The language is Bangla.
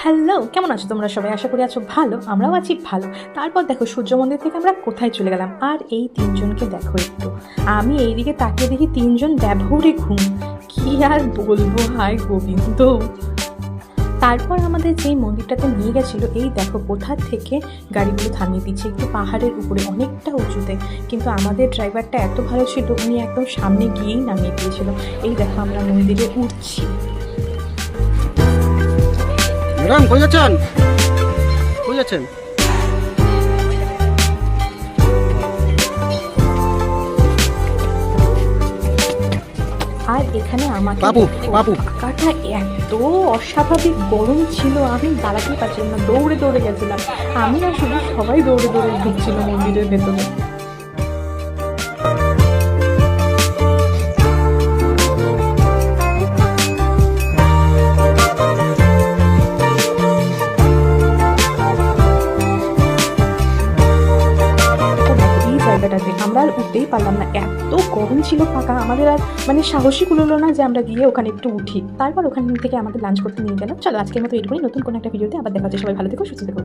হ্যালো, কেমন আছো তোমরা সবাই? আশা করি আছো ভালো, আমরাও আছি ভালো। তারপর দেখো, সূর্য মন্দির থেকে আমরা কোথায় চলে গেলাম? আর এই তিনজনকে দেখো একটু। আমি এইদিকে তাকিয়ে দেখি তিনজন ব্যবহারে ঘুম। কি আর বলব? হায় গোবিন্দ। তারপর আমাদের যেই মন্দিরটাতে নিয়ে গেছিল, এই দেখো, কোথা থেকে গাড়িগুলো থামিয়ে দিচ্ছে। একটু পাহাড়ের উপরে, অনেকটা উঁচুতে। কিন্তু আমাদের ড্রাইভারটা এত ভালো ছিল, উনি একদম সামনে গিয়েই নামিয়ে দিয়েছিল। এই দেখো, আমরা মন্দিরে উঠছি। ম্যাডাম কই যাচ্ছেন? কই যাচ্ছেন? আর এখানে আমাকে বাবু, বাবু। কাটা এত অস্বাভাবিক গরম ছিল আমি দাঁড়াতেই পারছিলাম না দৌড়ে দৌড়ে গেছিলাম। আমি না শুধু সবাই দৌড়ে দৌড়ে ঢুকছিল মন্দিরের ভেতরে। জায়গাটাতে আমরা আর উঠতেই পারলাম না। এত গরম ছিল ফাঁকা। আমাদের আর মানে সাহসী কুলোলো না যে আমরা গিয়ে ওখানে একটু উঠি। তারপর ওখান থেকে আমাদের লাঞ্চ করতে নিয়ে গেলাম। চলো আজকের মতো এটুকুই। নতুন কোনো একটা ভিডিওতে আবার দেখা হচ্ছে। সবাই ভালো থেকো, সুস্থ থেকো।